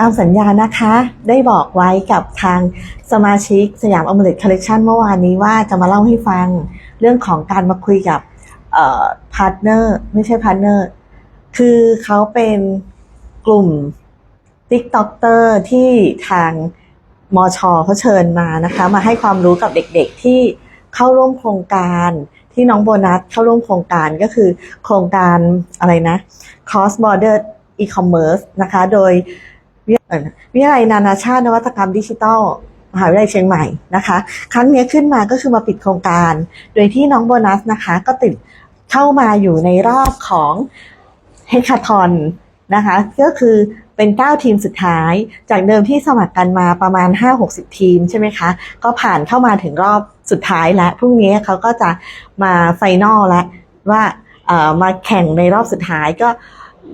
ตามสัญญานะคะ ได้บอกไว้กับทางสมาชิกสยามอม l e t Collection เมื่อวานนี้ว่าจะมาเล่าให้ฟังเรื่องของการมาคุยกับพาร์ทเนอร์ไม่ใช่พาร์ทเนอร์คือเขาเป็นกลุ่ม TikToker ที่ทางมอชอเขาเชิญมานะคะ มาให้ความรู้กับเด็กๆที่เข้าร่วมโครงการที่น้องโบนัสเข้าร่วมโครงการก็คือโครงการอะไรนะ Cross Border E-commerce นะคะ โดย วิทยาลัยนานาชาตินวัตกรรมดิจิทัลมหาวิทยาลัยเชียงใหม่นะคะ ครั้งนี้ขึ้นมาก็คือมาปิดโครงการ โดยที่น้องโบนัสนะคะ ก็ติดเข้ามาอยู่ในรอบของเฮคาทอนนะคะ ก็คือเป็น 9 ทีมสุดท้าย จากเดิมที่สมัครกันมาประมาณ 5-60 ทีมใช่ไหมคะ ก็ผ่านเข้ามาถึงรอบสุดท้ายแล้ว พรุ่งนี้เขาก็จะมาไฟนอลแล้วว่าเอ่อมาแข่งในรอบสุดท้ายก็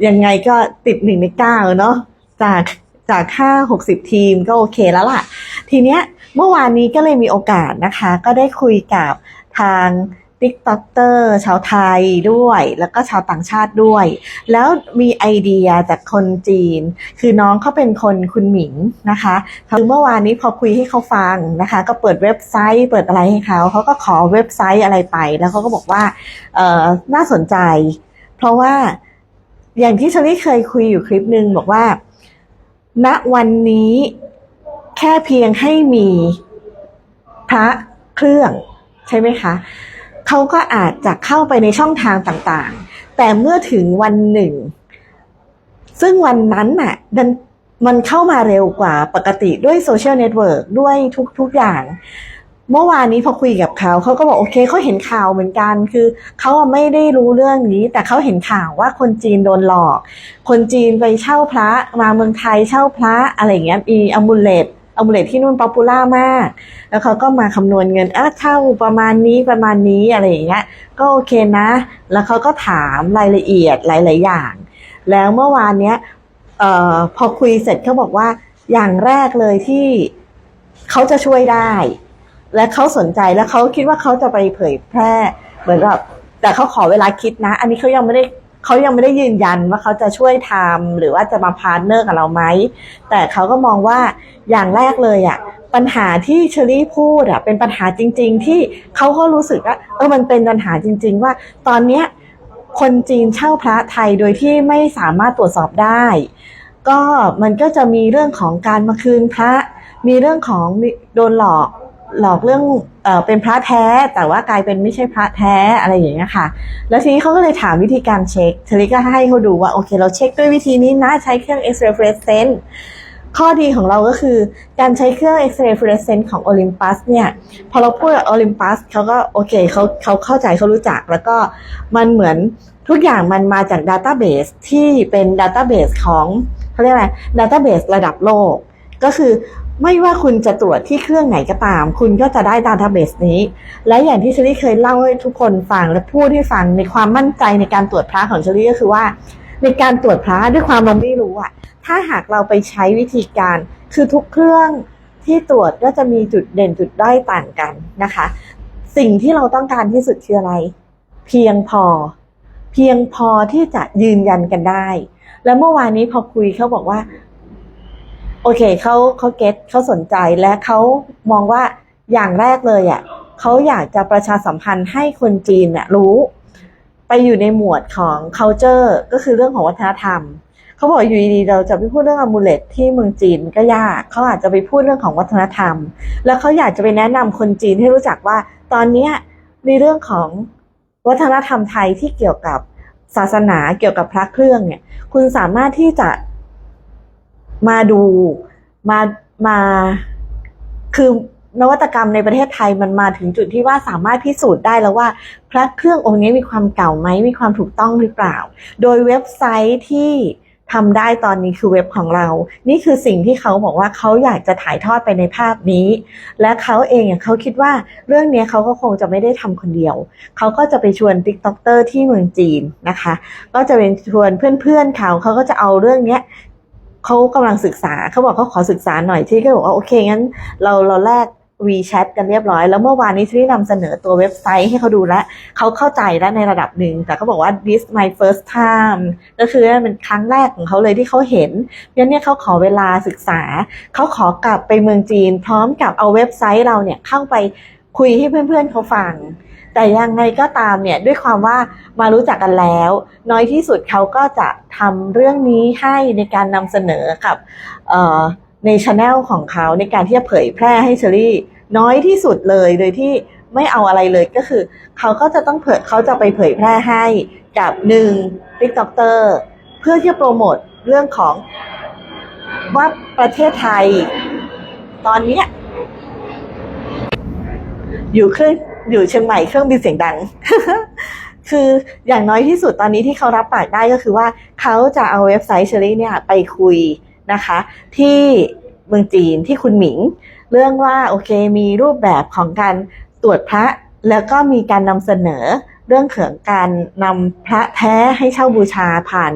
ยังไงก็ติดหนึ่งในเก้าเนาะจาก จากห้าหกสิบทีมก็โอเคแล้วล่ะ ทีเนี้ยเมื่อวานนี้ก็เลยมีโอกาสนะคะ ก็ได้คุยกับทาง t ิ k t o k เตอร์ชาวไทยด้วย แล้วก็ชาวต่างชาติด้วย แล้วมีไอเดียจากคนจีน คือน้องเขาเป็นคนคุณหมิงนะคะคือเมื่อวานนี้พอคุยให้เขาฟังนะคะ ก็เปิดเว็บไซต์ เปิดอะไรให้เขาเขาก็ขอเว็บไซต์อะไรไป แล้วเขาก็บอกว่าเออน่าสนใจ เพราะว่าอย่างที่ชลี่เคยคุยอยู่คลิปหนึ่งบอกว่า ณวันนี้แค่เพียงให้มีพระเครื่องใช่ไหมคะเขาก็อาจจะเข้าไปในช่องทางต่างๆ แต่เมื่อถึงวันหนึ่ง ซึ่งวันนั้นน่ะดันมันเข้ามาเร็วกว่าปกติด้วยโซเชียลเน็ตเวิร์กด้วยทุกๆอย่าง เมื่อวานนี้พอคุยกับเขาเขาก็บอกโอเคเขาเห็นข่าวเหมือนกัน คือเขาไม่ได้รู้เรื่องนี้ แต่เขาเห็นข่าวว่าคนจีนโดนหลอก คนจีนไปเช่าพระมาเมืองไทยเช่าพระอะไรอย่างเงี้ยมีอมูเลตอมูเลตที่นู่นป๊อปปูล่ามาก แล้วเขาก็มาคำนวณเงินอะเช่าประมาณนี้ประมาณนี้อะไรอย่างเงี้ยก็โอเคนะ แล้วเขาก็ถามรายละเอียดหลาย ๆ อย่าง แล้วเมื่อวานเนี้ยออพอคุยเสร็จเขาบอกว่าอย่างแรกเลยที่เขาจะช่วยได้ และเขาสนใจแล้วเขาคิดว่าเขาจะไปเผยแพร่ เหมือนกับแต่เขาขอเวลาคิดนะ อันนี้เขายังไม่ได้เขายังไม่ได้ยืนยันว่าเขาจะช่วยทำหรือว่าจะมาพาร์ทเนอร์กับเราไหมแต่เขาก็มองว่าอย่างแรกเลยอะปัญหาที่เชอรี่พูดอะเป็นปัญหาจริง ๆ ที่เขาก็รู้สึกว่าเออมันเป็นปัญหาจริง ๆ ว่าตอนเนี้ยคนจีนเช่าพระไทยโดยที่ไม่สามารถตรวจสอบได้ ก็มันก็จะมีเรื่องของการมาคืนพระ มีเรื่องของโดนหลอก หลอกเรื่องเออเป็นพระแท้แต่ว่ากลายเป็นไม่ใช่พระแท้อะไรอย่างเงี้ยค่ะ แล้วทีนี้เขาก็เลยถามวิธีการเช็คเทลิก็ให้เขาดูว่าโอเค เราเช็คด้วยวิธีนี้นะใช้เครื่อง X-ray fluorescence ข้อดีของเราก็คือการใช้เครื่อง X-ray fluorescence ของ Olympus เนี่ย พอเราพูดกับ Olympus เขาก็โอเคเขาเขาเข้าใจเขารู้จัก แล้วก็มันเหมือนทุกอย่างมันมาจาก Database ที่เป็น Database ของเขาเรียกอะไร Database ระดับโลก ก็คือ ไม่ว่าคุณจะตรวจที่เครื่องไหนก็ตาม คุณก็จะได้ Database นี้ และอย่างที่เชลี่เคยเล่าให้ทุกคนฟังและพูดให้ฟังในความมั่นใจในการตรวจพระของเชลี่ก็คือว่า ในการตรวจพระด้วยความเราไม่รู้อะถ้าหากเราไปใช้วิธีการคือทุกเครื่องที่ตรวจก็จะมีจุดเด่นจุดด้อยต่างกันนะคะ สิ่งที่เราต้องการที่สุดคืออะไร เพียงพอ เพียงพอที่จะยืนยันกันได้ แล้วเมื่อวานนี้พอคุยเขาบอกว่า โอเคเขาเขาเก็ตเขาสนใจและเขามองว่าอย่างแรกเลยอะเขาอยากจะประชาสัมพันธ์ให้คนจีนเนี่ยรู้ ไปอยู่ในหมวดของ culture ก็คือเรื่องของวัฒนธรรมเขาบอกอยู่ดีๆเราจะไปพูดเรื่องอมูเลตที่เมืองจีนก็ยากเขาอาจจะไปพูดเรื่องของวัฒนธรรม แล้วเขาอยากจะไปแนะนำคนจีนให้รู้จักว่า ตอนเนี้ในเรื่องของวัฒนธรรมไทยที่เกี่ยวกับศาสนาเกี่ยวกับพระเครื่องเนี่ย คุณสามารถที่จะ มาดูมามาคือนวัตกรรมในประเทศไทยมันมาถึงจุดที่ว่าสามารถพิสูจน์ได้แล้วว่า พระเครื่ององค์นี้มีความเก่าไหมมีความถูกต้องหรือเปล่า โดยเว็บไซต์ที่ทำได้ตอนนี้คือเว็บของเรา นี่คือสิ่งที่เขาบอกว่าเขาอยากจะถ่ายทอดไปในภาพนี้ และเขาเองเขาคิดว่าเรื่องนี้เขาก็คงจะไม่ได้ทำคนเดียว เขาก็จะไปชวนติ๊กต็อกเตอร์ที่เมืองจีนนะคะ ก็จะเป็นชวนเพื่อนๆเขาเขาก็จะเอาเรื่องนี้ เขากำลังศึกษาเขาบอกเขาขอศึกษาหน่อยที่ก็บอกว่าโอเคงั้น เราเราแลก WeChat กันเรียบร้อย แล้วเมื่อวานนี้ที่นำเสนอตัวเว็บไซต์ให้เขาดูแล้วเขาเข้าใจแล้วในระดับหนึ่ง แต่เขาบอกว่า this my first time ก็คือเป็นครั้งแรกของเขาเลยที่เขาเห็นงั้นเนี่ยเขาขอเวลาศึกษา เขาขอกลับไปเมืองจีน พร้อมกับเอาเว็บไซต์เราเนี่ยเข้าไปคุยให้เพื่อนๆเขาฟัง แต่ยังไงก็ตามเนี่ยด้วยความว่ามารู้จักกันแล้ว น้อยที่สุดเขาก็จะทำเรื่องนี้ให้ในการนำเสนอกับในช anel ของเขาในการที่จะเผยแพร่ให้เชอรี่น้อยที่สุดเลยโดยที่ไม่เอาอะไรเลยก็คือ เขาก็จะต้องเผยเขาจะไปเผยแพร่ให้กับหนึ่ง TikToker เพื่อที่จะโปรโมทเรื่องของว่าประเทศไทย ตอนนี้อยู่เครื่ อยู่เชียงใหม่เครื่องบินเสียงดัง คืออย่างน้อยที่สุดตอนนี้ที่เขารับปากได้ก็คือว่าเขาจะเอาเว็บไซต์เชอรี่เนี่ยไปคุยนะคะ ที่เมืองจีนที่คุณหมิง เรื่องว่าโอเคมีรูปแบบของการตรวจพระแล้วก็มีการนำเสนอเรื่องเของการนำพระแท้ให้เช่าบูชาผ่าน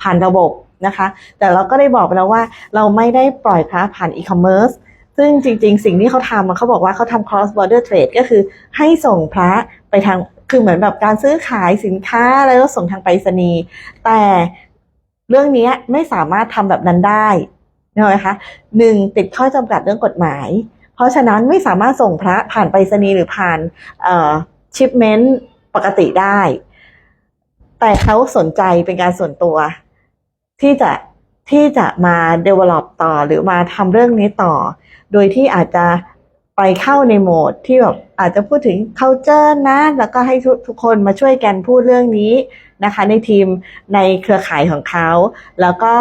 ผ่านระบบนะคะ แต่เราก็ได้บอกไปแล้วว่าเราไม่ได้ปล่อยพระผ่านอีคอมเมิร์ซ ซึ่งจริง ๆ สิ่งที่เขาทำเขาบอกว่าเขาทำ cross border trade ก็คือให้ส่งพระไปทางคือเหมือนแบบการซื้อขายสินค้าแล้วก็ส่งทางไปรษณีย์แต่เรื่องนี้ไม่สามารถทำแบบนั้นได้นะคะหนึ่งติดข้อจำกัดเรื่องกฎหมาย เพราะฉะนั้นไม่สามารถส่งพระผ่านไปรษณีย์หรือผ่านชิปเมนต์ปกติได้ แต่เขาสนใจเป็นการส่วนตัว ที่จะ ที่จะมา develop ต่อหรือมาทำเรื่องนี้ต่อ โดยที่อาจจะไปเข้าในโหมดที่แบบอาจจะพูดถึง culture นะ แล้วก็ให้ทุกคนมาช่วยกันพูดเรื่องนี้นะคะ ในทีมในเครือข่ายของเขา แล้วก็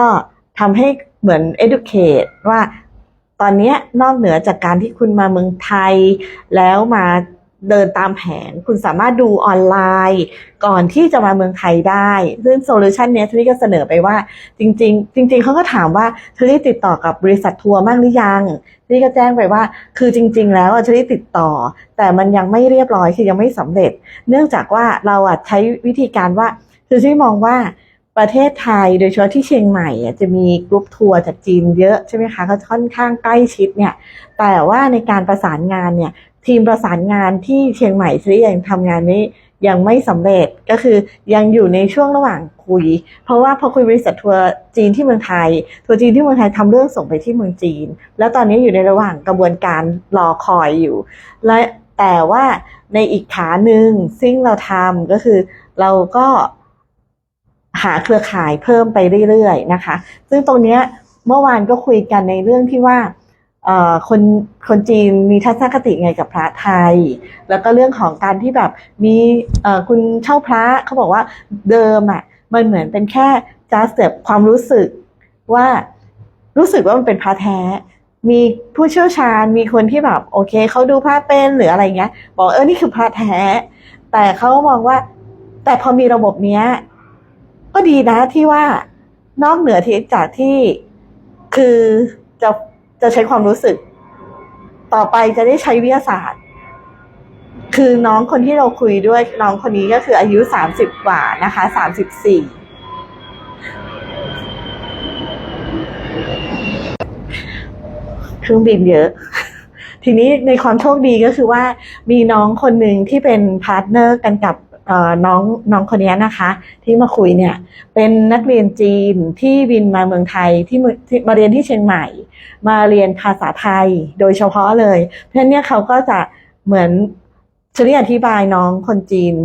ทำให้เหมือน educate ว่าตอนนี้นอกเหนือจากการที่คุณมาเมืองไทยแล้วมา เดินตามแผน คุณสามารถดูออนไลน์ ก่อนที่จะมาเมืองไทยได้ ซึ่งโซลูชันเนี้ยทรีก็เสนอไปว่า จริง ๆ จริง ๆเขาก็ถามว่าทรี่ติดต่อกับบริษัททัวร์มากหรือยังทรี่ก็แจ้งไปว่า คือจริง ๆ แล้วทรี่ติดต่อ แต่มันยังไม่เรียบร้อยคือยังไม่สำเร็จ เนื่องจากว่าเราอะใช้วิธีการว่าคือที่มองว่าประเทศไทยโดยเฉพาะที่เชียงใหม่จะมีกรุ๊ปทัวร์จากจีนเยอะใช่ไหมคะก็ค่อนข้างใกล้ชิดเนี่ยแต่ว่าในการประสานงานเนี่ย ทีมประสานงานที่เชียงใหม่ที่ยังทำงานนี้ยังไม่สำเร็จก็คือยังอยู่ในช่วงระหว่างคุย เพราะว่าพอคุยบริษัททัวร์จีนที่เมืองไทย ทัวร์จีนที่เมืองไทยทำเรื่องส่งไปที่เมืองจีน แล้วตอนนี้อยู่ในระหว่างกระบวนการรอคอยอยู่ และแต่ว่าในอีกขาหนึ่งซึ่งเราทำก็คือเราก็หาเครือข่ายเพิ่มไปเรื่อยๆนะคะ ซึ่งตรงเนี้ยเมื่อวานก็คุยกันในเรื่องที่ว่า คนคนจีนมีทัศนคติไงกับพระไทย แล้วก็เรื่องของการที่แบบมีคุณเช่าพระเขาบอกว่าเดิมอะมันเหมือนเป็นแค่ just แบบความรู้สึกว่ารู้สึกว่ามันเป็นพระแท้ มีผู้เชี่ยวชาญมีคนที่แบบโอเคเขาดูพระเป็นหรืออะไรเงี้ย บอกเออนี่คือพระแท้ แต่เขามองว่า แต่พอมีระบบเนี้ย ก็ดีนะที่ว่านอกเหนือที่จากที่คือจะ จะใช้ความรู้สึก ต่อไปจะได้ใช้วิทยาศาสตร์ คือน้องคนที่เราคุยด้วยน้องคนนี้ก็คืออายุสามสิบกว่านะคะสามสิบสี่เครื่องบินเยอะ ทีนี้ในความโชคดีก็คือว่ามีน้องคนหนึ่งที่เป็นพาร์ทเนอร์กันกับ น้องน้องคนนี้นะคะ ที่มาคุยเนี่ยเป็นนักเรียนจีนที่บินมาเมืองไทยที่เมืองที่มาเรียนที่เชียงใหม่ มาเรียนภาษาไทยโดยเฉพาะเลย เพราะฉะนั้นเนี่ยเขาก็จะเหมือนชลีอธิบายน้องคนจีน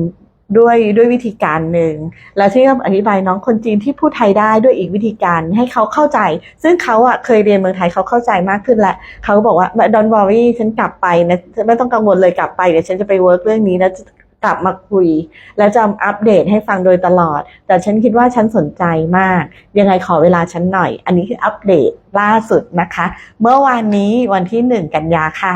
ด้วยด้วยวิธีการหนึ่ง แล้วที่อธิบายน้องคนจีนที่พูดไทยได้ด้วยอีกวิธีการให้เขาเข้าใจ ซึ่งเขาอะเคยเรียนเมืองไทยเขาเข้าใจมากขึ้นแล้วเขาบอกว่า don't worry ฉันกลับไปนะไม่ต้องกังวลเลยกลับไปเดี๋ยวฉันจะไปเวิร์กเรื่องนี้แล้วจะ กลับมาคุย แล้วจะอัปเดตให้ฟังโดยตลอด แต่ฉันคิดว่าฉันสนใจมาก ยังไงขอเวลาฉันหน่อย อันนี้คืออัปเดตล่าสุดนะคะ เมื่อวานนี้วันที่หนึ่งกันยาค่ะ